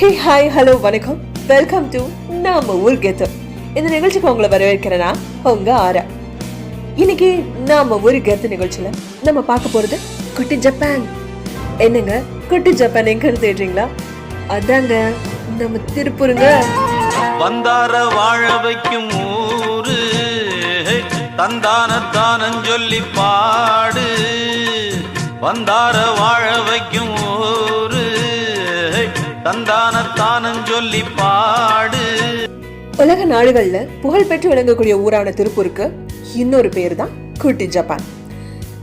ஹே hi hello வணக்கம். Welcome to நாம ஊர் கெத்து. இந்த நிகழ்ச்சிக்கு உங்களை வரவேற்கிறேன்னா உங்க ஆரா. இன்னைக்கு நாம ஊர் கெத்து நிகழ்ச்சியில நம்ம பார்க்க போறது குட்டி ஜப்பான். என்னங்க குட்டி ஜப்பான் எங்கன்னு தேடுறீங்களா? அதாங்க நம்ம திருப்பூருங்க. வந்தார வாழ வைக்கும் ஊரு. தந்தான தானம் சொல்லி பாடு. வந்தார வாழ வைக்கும் ஊர். தந்தானத்தானும் சொல்லி பாடு. உலக நாடுகள்ல புகழ்பெற்று விளங்கக்கூடிய ஊரான திருப்பூருக்கு இன்னொரு பேர் தான் குட்டி ஜப்பான்.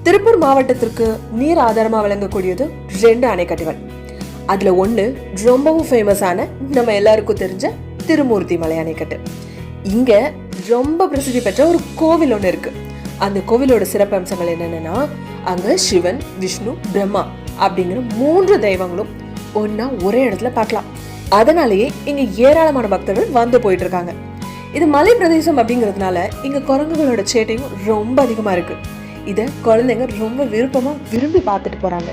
திருப்பூர் மாவட்டத்திற்கு நீர் ஆதாரமா விளங்கக்கூடியது ரெண்டு அணைக்கட்டுகள். அதுல ஒன்று ரொம்பவும் ஃபேமஸான நம்ம எல்லாருக்கும் தெரிஞ்ச திருமூர்த்தி மலை அணைக்கட்டு. இங்க ரொம்ப பிரசித்தி பெற்ற ஒரு கோவில் ஒண்ணு இருக்கு. அந்த கோவிலோட சிறப்பம்சங்கள் என்னென்னா அங்க சிவன் விஷ்ணு பிரம்மா அப்படிங்கிற மூன்று தெய்வங்களும் ஒன்னா ஒரே இடத்துல பார்க்கலாம். அதனாலேயே இங்க ஏராளமான பக்தர்கள் வந்து போயிட்டு இருக்காங்க இது மலை பிரதேசம் அப்படிங்கிறதுனால இங்க குரங்குகளோட சேட்டையும் ரொம்ப அதிகமா இருக்கு. இதை குழந்தைங்க ரொம்ப விருப்பமா விரும்பி பார்த்துட்டு போறாங்க.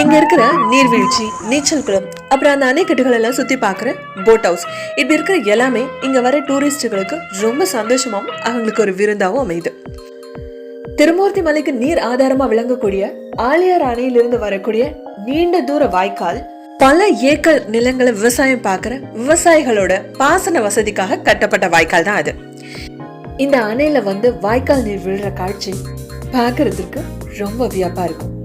இங்க இருக்கிற நீர்வீழ்ச்சி நீச்சல் குளம் அப்புறம் அந்த அணைக்கட்டுகள் எல்லாம் சுத்தி பாக்குற போட் ஹவுஸ் இப்படி இருக்கிற எல்லாமே இங்க வர டூரிஸ்டுகளுக்கு ரொம்ப சந்தோஷமாவும் அவங்களுக்கு ஒரு விருந்தாவும் அமையுது. திருமூர்த்தி மலைக்கு நீர் ஆதாரமா விளங்கக்கூடிய ஆலியார் அணையிலிருந்து வரக்கூடிய நீண்ட தூர வாய்க்கால் பல ஏக்கர் நிலங்களை விவசாயம் பார்க்குற விவசாயிகளோட பாசன வசதிக்காக கட்டப்பட்ட வாய்க்கால் தான் அது. இந்த அணையில வந்து வாய்க்கால் நீர் விழுற காட்சி பார்க்கறதுக்கு ரொம்ப வியப்பா இருக்கும்.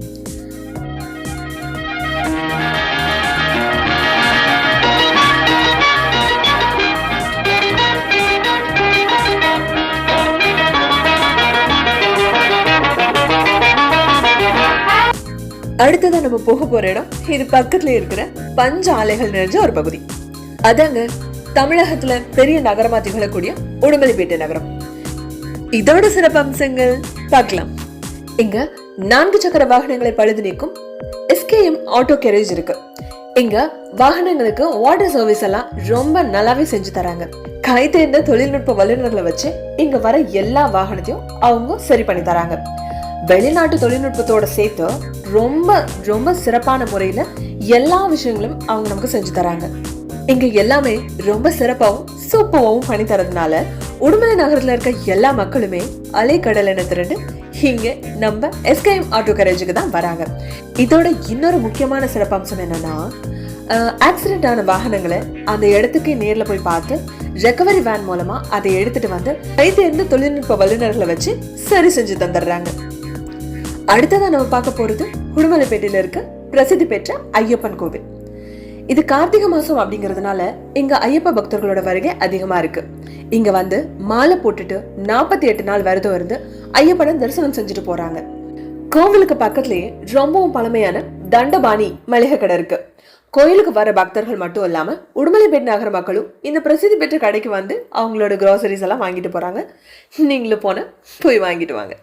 அடுத்ததா நம்ம போக போற இடம் இது பக்கத்துல இருக்கிற பஞ்ச ஆலைகள் நிறைஞ்ச ஒரு பகுதி. அதாங்க தமிழகத்துல பெரிய நகரமா திகழக்கூடிய உடுமலைப்பேட்டை நகரம். இதோட சிறப்பு அம்சங்கள் பார்க்கலாம். இங்க நான்கு சக்கர வாகனங்களை பழுது நீக்கும் எஸ்கேஎம் ஆட்டோ கேரேஜ் இருக்கு. இங்க வாகனங்களுக்கு வாட்டர் சர்வீஸ் எல்லாம் ரொம்ப நல்லாவே செஞ்சு தராங்க. கை தேர்ந்த தொழில்நுட்ப வல்லுநர்களை வச்சு இங்க வர எல்லா வாகனத்தையும் அவங்க சரி பண்ணி தராங்க. வெளிநாட்டு தொழில்நுட்பத்தோட சேர்த்து ரொம்ப ரொம்ப சிறப்பான முறையில் எல்லா விஷயங்களும் அவங்க நமக்கு செஞ்சு தராங்க. இங்க எல்லாமே ரொம்ப சிறப்பாகவும் சூப்பராகவும் பண்ணி தரதுனால உடுமலை நகரத்தில் இருக்க எல்லா மக்களுமே அலைக்கடல் என திரண்டு இங்கே நம்ம எஸ்கேஎம் ஆட்டோ கரேஜுக்கு தான் வராங்க. இதோட இன்னொரு முக்கியமான சிறப்பம்சம் என்னன்னா ஆக்சிடென்ட் ஆன வாகனங்களை அந்த இடத்துக்கு நேரில் போய் பார்த்து ரெக்கவரி வேன் மூலமா அதை எடுத்துட்டு வந்து கைத்தேர்ந்த தொழில்நுட்ப வல்லுநர்களை வச்சு சரி செஞ்சு தந்துடுறாங்க. அடுத்ததா நம்ம பார்க்க போறது உடுமலைப்பேட்டையில இருக்க பிரசித்தி பெற்ற ஐயப்பன் கோவில். இது கார்த்திகை மாசம் அப்படிங்கறதுனால இங்க ஐயப்ப பக்தர்களோட வருகை அதிகமா இருக்கு. இங்க வந்து மாலை போட்டுட்டு நாற்பத்தி எட்டு நாள் விரதம் இருந்து ஐயப்பனை தரிசனம் செஞ்சுட்டு போறாங்க. கோவிலுக்கு பக்கத்துலயே ரொம்பவும் பழமையான தண்டபாணி மளிகை கடை இருக்கு. கோயிலுக்கு வர பக்தர்கள் மட்டும் இல்லாம உடுமலைப்பேட் நகர மக்களும் இந்த பிரசித்தி பெற்ற கடைக்கு வந்து அவங்களோட கிராசரிஸ் எல்லாம் வாங்கிட்டு போறாங்க. நீங்களும் போன போய் வாங்கிட்டு வாங்க.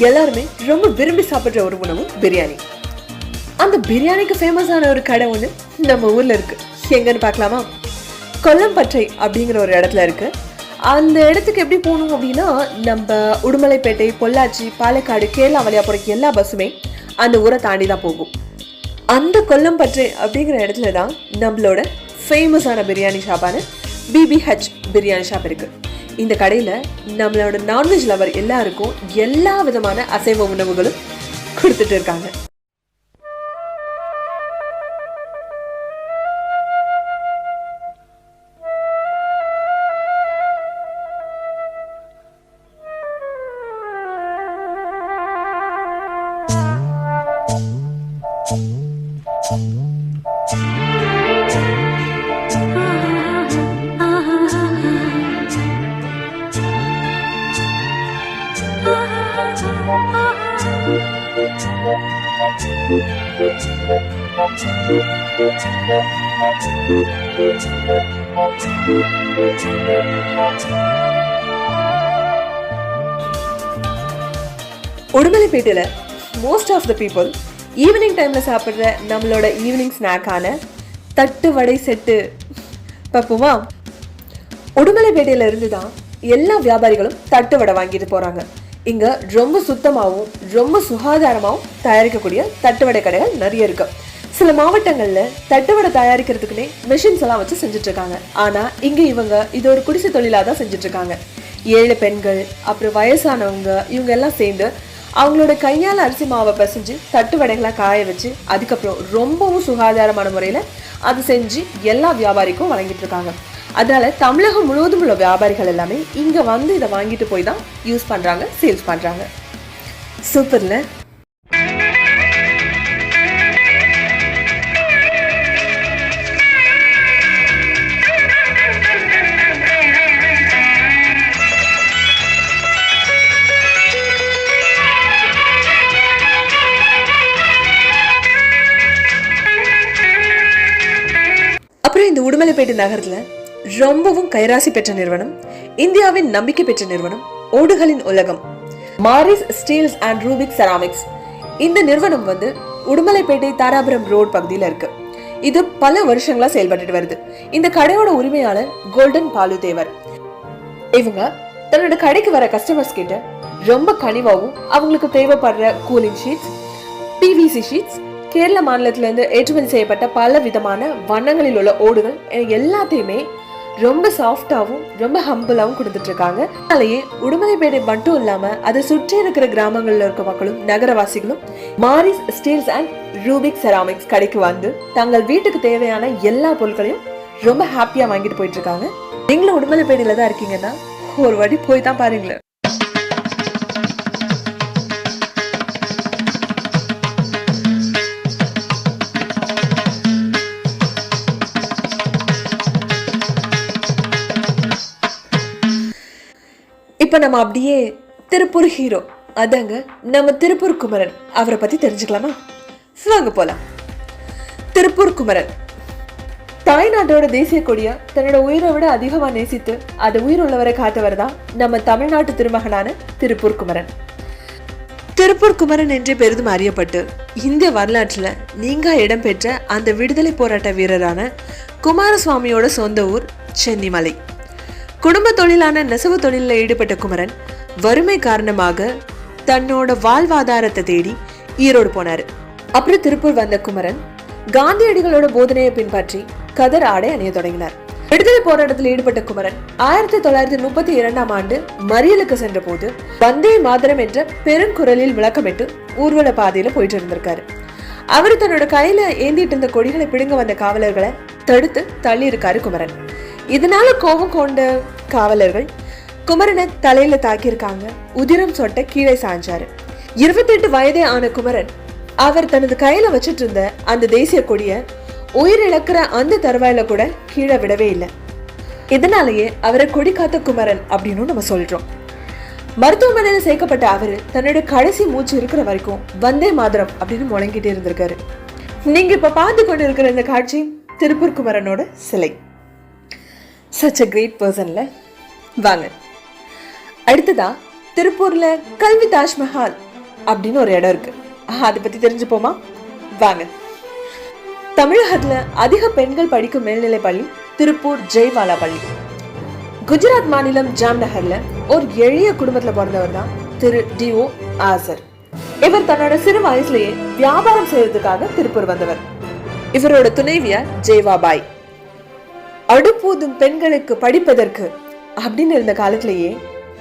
எல்லாருமே ரொம்ப விரும்பி சாப்பிட்ற ஒரு உணவு பிரியாணி. அந்த பிரியாணிக்கு ஃபேமஸான ஒரு கடை ஒன்று நம்ம ஊரில் இருக்குது எங்கன்னு பார்க்கலாமா? கொல்லம்பற்றை அப்படிங்கிற ஒரு இடத்துல இருக்குது அந்த இடத்துக்கு எப்படி போகணும் அப்படின்னா நம்ம உடுமலைப்பேட்டை பொள்ளாச்சி பாலக்காடு கேரளா வழியாக போகிற எல்லா பஸ்ஸுமே அந்த ஊரை தாண்டி தான் போகும். அந்த கொல்லம்பற்றை அப்படிங்கிற இடத்துல தான் நம்மளோட ஃபேமஸான பிரியாணி ஷாப்பான பிபிஹெச் பிரியாணி ஷாப் இருக்குது இந்த கடையில் நம்மளோட நான்வெஜ் லவர் எல்லாருக்கும் எல்லா விதமான அசைவ உணவுகளும் கொடுத்துட்டு இருக்காங்க. உடுமலைப்பேட்டையில் most of the people evening டைமில் சாப்பிட்ற நம்மளோட ஈவினிங் ஸ்நாக்கான தட்டு வடை செட்டு. பார்ப்போமா? உடுமலைப்பேட்டையில் இருந்து தான் எல்லா வியாபாரிகளும் தட்டு வடை வாங்கிட்டு போகிறாங்க இங்கே ரொம்ப சுத்தமாகவும் ரொம்ப சுகாதாரமாகவும் தயாரிக்கக்கூடிய தட்டு வடை கடைகள் நிறைய இருக்குது சில மாவட்டங்களில் தட்டுவடை தயாரிக்கிறதுக்குனே மிஷின்ஸ் எல்லாம் வச்சு செஞ்சுட்ருக்காங்க. ஆனால் இங்கே இவங்க இது ஒரு குடிசை தொழிலாக தான் செஞ்சிட்ருக்காங்க. ஏழு பெண்கள் அப்புறம் வயசானவங்க இவங்க எல்லாம் சேர்ந்து அவங்களோட கையால் அரிசி மாவை பிசைஞ்சு தட்டு வடைகளாக காய வச்சு அதுக்கப்புறம் ரொம்பவும் சுகாதாரமான முறையில் அது செஞ்சு எல்லா வியாபாரிக்கும் வழங்கிட்டு இருக்காங்க அதனால் தமிழகம் முழுவதும் உள்ள வியாபாரிகள் எல்லாமே இங்கே வந்து இதை வாங்கிட்டு போய் தான் யூஸ் பண்ணுறாங்க சேல்ஸ் பண்ணுறாங்க சூப்பர்ல அப்புறம் இந்த உடுமலைப்பேட்டு நகரத்துல ரொம்பவும் கைராசி பெற்ற நிறுவனம் இந்தியாவின் நம்பிக்கை பெற்ற நிறுவனம் ஓடுகளின் உலகம். Maris Steels and Rubik Ceramics. இந்த நிறுவனம் வந்து உடுமலைப்பேட்டை தாராபுரம் ரோட் பகுதியில் இருக்கு. இது பல வருஷங்களா செயல்பட்டுட்டு வருது. இந்த கடையோட உரிமையாளர் கோல்டன் பாலு தேவர் இவங்க தன்னோட கடைக்கு வர கஸ்டமர்ஸ் கிட்ட ரொம்ப கனிவாகவும் அவங்களுக்கு தேவைப்படுற cooling sheets PVC sheets Kerala மாநிலத்திலிருந்து ஏற்றுமதி செய்யப்பட்ட பல விதமான வண்ணங்களில் உள்ள ஓடுகள் எல்லாத்தையுமே ரொம்ப சாஃப்டாகவும் ரொம்ப ஹம்பிளாகவும் கொடுத்துட்ருக்காங்க. அதனாலேயே உடுமலைப்பேட்டை மட்டும் இல்லாமல் அதை சுற்றி இருக்கிற கிராமங்களில் இருக்க மக்களும் நகரவாசிகளும் Maris Steels and Rubik Ceramics கடைக்கு வந்து தங்கள் வீட்டுக்கு தேவையான எல்லா பொருட்களையும் ரொம்ப ஹாப்பியாக வாங்கிட்டு போயிட்டுருக்காங்க நீங்களும் உடுமலைப்பேட்டையில தான் இருக்கீங்கன்னா ஒரு வாட்டி போய் தான் பாருங்களேன். இப்போ நம்ம அப்படியே திருப்பூர் ஹீரோ. அதாங்க நம்ம திருப்பூர் குமரன். அவரை பத்தி தெரிஞ்சுக்கலாமா? வாங்க போலாம். திருப்பூர் குமரன். தாய்நாட்டோட தேசிய கொடியை தன்னோட உயிரை விட அதிகமா நேசித்து அதை உயிர் உள்ளவரை காத்தவர் தான் நம்ம தமிழ்நாட்டு திருமகனான திருப்பூர் குமரன். திருப்பூர் குமரன் என்று பெரிதும் அறியப்பட்டு இந்திய வரலாற்றுல நீங்கா இடம்பெற்ற அந்த விடுதலை போராட்ட வீரரான குமாரசுவாமியோட சொந்த ஊர் சென்னிமலை. குடும்ப தொழிலான நெசவு தொழிலில் ஈடுபட்ட குமரன் வறுமை காரணமாக தன்னோட வாழ்வாதாரத்தை தேடி ஈரோடு போனாரு. அப்புறம் திருப்பூர் வந்த குமரன் காந்தியடிகளோட போதனையை பின்பற்றி கதர் ஆடை அணிய தொடங்கினார். விடுதலை போராட்டத்தில் ஈடுபட்ட குமரன் ஆயிரத்தி தொள்ளாயிரத்தி முப்பத்தி இரண்டாம் ஆண்டு மறியலுக்கு சென்ற போது வந்தே மாதரம் என்ற பெருங்குரலில் விளக்கமிட்டு ஊர்வல பாதையில போயிட்டு இருந்திருக்காரு. அவர் தன்னோட கையில ஏந்திட்டு இருந்த கொடிகளை பிடுங்க வந்த காவலர்களை தடுத்து தள்ளி இருக்காரு குமரன். இதனால கோபம் கொண்ட காவலர்கள் குமரனை தலையில தாக்கியிருக்காங்க. உதிரம் சொட்ட கீழே சாஞ்சாரு. இருபத்தெட்டு வயதே ஆன குமரன் அவர் தனது கையில வச்சிட்டு இருந்த அந்த தேசிய கொடிய உயிரிழக்கிற அந்த தருவாயில கூட கீழே விடவே இல்லை. இதனாலேயே அவரை கொடி காத்த குமரன் அப்படின்னு நம்ம சொல்றோம். மருத்துவமனையில் சேர்க்கப்பட்ட அவர் தன்னோட கடைசி மூச்சு இருக்கிற வரைக்கும் வந்தே மாதரம் அப்படின்னு முழங்கிட்டே இருந்திருக்காரு. நீங்க இப்ப பார்த்து கொண்டு இருக்கிற இந்த காட்சி திருப்பூர் குமரனோட சிலை. சச் அ கிரேட் பர்சன்ல வாங்க. அடுத்ததா திருப்பூர்ல கல்வி தாஜ்மஹால் அப்படின்னு ஒரு இடம் இருக்கு. அதை பத்தி தெரிஞ்சுப்போமா? வாங்க. தமிழகத்துல அதிக பெண்கள் படிக்கும் மேல்நிலை பள்ளி திருப்பூர் ஜெய்வாலா பள்ளி. குஜராத் மாநிலம் ஜாம்நகர்ல ஒரு எளிய குடும்பத்துல பிறந்தவர் தான் திரு டிஓ ஆசர். இவர் தன்னோட சிறு வயசுலயே வியாபாரம் செய்யறதுக்காக திருப்பூர் வந்தவர். இவரோட துணைவியார் ஜெய்வாபாய். அடுப்பூதும் பெண்களுக்கு படிப்பதற்கு அப்படின்னு இருந்த காலத்திலேயே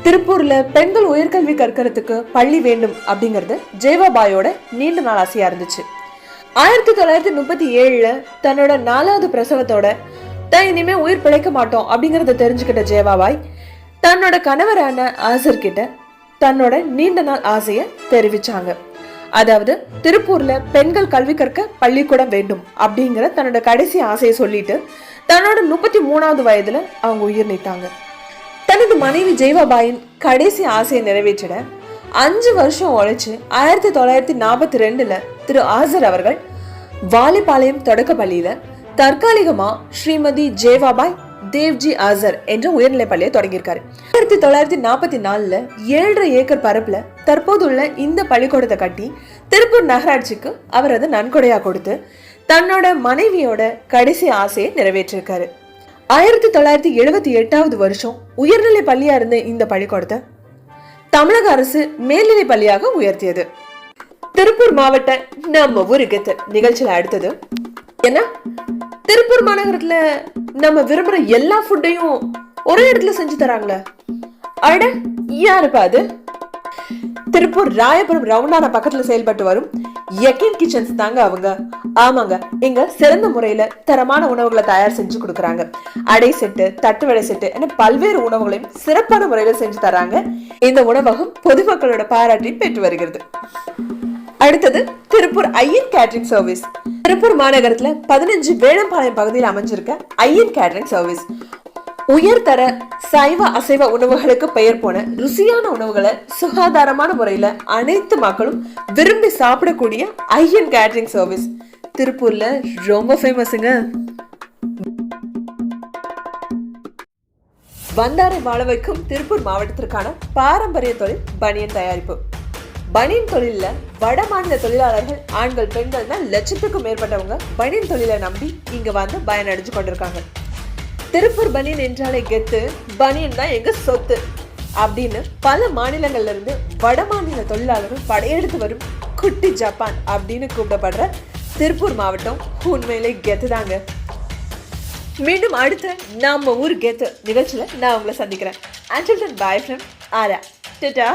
திருப்பூர்ல பெண்கள் உயர்கல்வி கற்கறதுக்கு பள்ளி வேண்டும் அப்படிங்கறது ஜெயபாபாயோட நீண்ட நாள் ஆசையா இருந்துச்சு. ஆயிரத்தி தொள்ளாயிரத்தி முப்பத்தி ஏழுல தன்னோட நாலாவது பிரசவத்தோட தான் இனிமே உயிர் பிழைக்க மாட்டோம் அப்படிங்கறத தெரிஞ்சுக்கிட்ட ஜெயபாபாய் தன்னோட கணவரான ஆசர் கிட்ட தன்னோட நீண்ட நாள் ஆசைய தெரிவிச்சாங்க. அதாவது திருப்பூர்ல பெண்கள் கல்வி கற்க பள்ளிக்கூடம் வேண்டும் அப்படிங்கிற தன்னோட கடைசி ஆசையை சொல்லிட்டு தன்னோட முப்பத்தி மூணாவது வயதுல அவங்க உயிர் நீத்தாங்க. தனது மனைவி ஜெய்வாபாயின் கடைசி ஆசையை நிறைவேற்றிட அஞ்சு வருஷம் உழைச்சு ஆயிரத்தி தொள்ளாயிரத்தி நாற்பத்தி ரெண்டுல திரு ஆசர் அவர்கள் வாலிபாளையம் தொடக்க பள்ளியில தற்காலிகமா ஸ்ரீமதி ஜேவாபாய் தேவ்ஜி ஆசர் என்ற உயர்நிலை பள்ளியை தொடங்கியிருக்காரு. ஆயிரத்தி தொள்ளாயிரத்தி நாற்பத்தி நாலுல ஏழரை ஏக்கர் பரப்புல தற்போதுள்ள இந்த பள்ளிக்கூடத்தை கட்டி திருப்பூர் நகராட்சிக்கு அவர் அதை நன்கொடையா கொடுத்து தன்னோட மனைவியோட கடைசி ஆசையை நிறைவேற்றிருக்காரு. ஆயிரத்தி தொள்ளாயிரத்தி எழுபத்தி எட்டாவது வருஷம் உயர்நிலை பள்ளியா இருந்த இந்த பள்ளிக்கூடத்தை தமிழக அரசு மேல்நிலை பள்ளியாக உயர்த்தியது. திருப்பூர் மாவட்ட நம்ம ஊருக்கு நிகழ்ச்சியில அடுத்தது என்ன? திருப்பூர் மாநகரத்துல நம்ம விரும்புற எல்லா ஃபுட்டையும் ஒரே இடத்துல செஞ்சு தராங்களே. அட யாருப்பா அது? திருப்பூர் ராயபுரம் ரவுண்டான பக்கத்துல செயல்பட்டு வரும் எக்கின் கிச்சன்ஸ் தாங்க அவங்க. ஆமாங்க. இங்க சிறந்த முறையில தரமான உணவுகளை தயார் செஞ்சு கொடுக்குறாங்க. அடை செட்டு தட்டு வடை செட்டு என பல்வேறு உணவுகளையும் சிறப்பான முறையில செஞ்சு தராங்க. இந்த உணவகம் பொதுமக்களோட பாராட்டி பெற்று வருகிறது. அடுத்தது திருப்பூர் ஐயன் கேட்டரிங் சர்வீஸ் திருப்பூர் மாநகரத்துல பதினஞ்சு வேளம்பாளையம் பகுதியில் அமைஞ்சிருக்க ஐயன் கேட்டரிங் சர்வீஸ் உயர்தர சைவ அசைவ உணவுகளுக்கு பெயர் போன ருசியான உணவுகளை சுகாதாரமான முறையில அனைத்து மக்களும் விரும்பி சாப்பிடக்கூடிய ஐயன் கேட்டரிங் சர்வீஸ். திருப்பூர்ல ரொம்ப ஃபேமஸுங்க வந்தாரை வாழ வைக்கும் திருப்பூர் மாவட்டத்திற்கான பாரம்பரிய தொழில் பனியன் தயாரிப்பு. பனியன் தொழிலில் வட மாநில தொழிலாளர்கள் ஆண்கள் பெண்கள்னா லட்சத்துக்கும் மேற்பட்டவங்க பனியன் தொழிலை நம்பி இங்கே வந்து பயனடைஞ்சு கொண்டிருக்காங்க. திருப்பூர் பனியன் என்றாலே கெத்து பனியன் தான் எங்க சொத்து அப்படின்னு பல மாநிலங்கள்ல இருந்து வட மாநில தொழிலாளர்கள் படையெடுத்து வரும் குட்டி ஜப்பான் அப்படின்னு கூப்பிடப்படுற திருப்பூர் மாவட்டம் உண்மையிலே கெத்து தாங்க. மீண்டும் அடுத்த நம்ம ஊர் கெத்து நிகழ்ச்சியில நான் உங்களை சந்திக்கிறேன். அண்டில் தன் பாய் ஃப்ரெண்ட் ஆரா. டெட்டா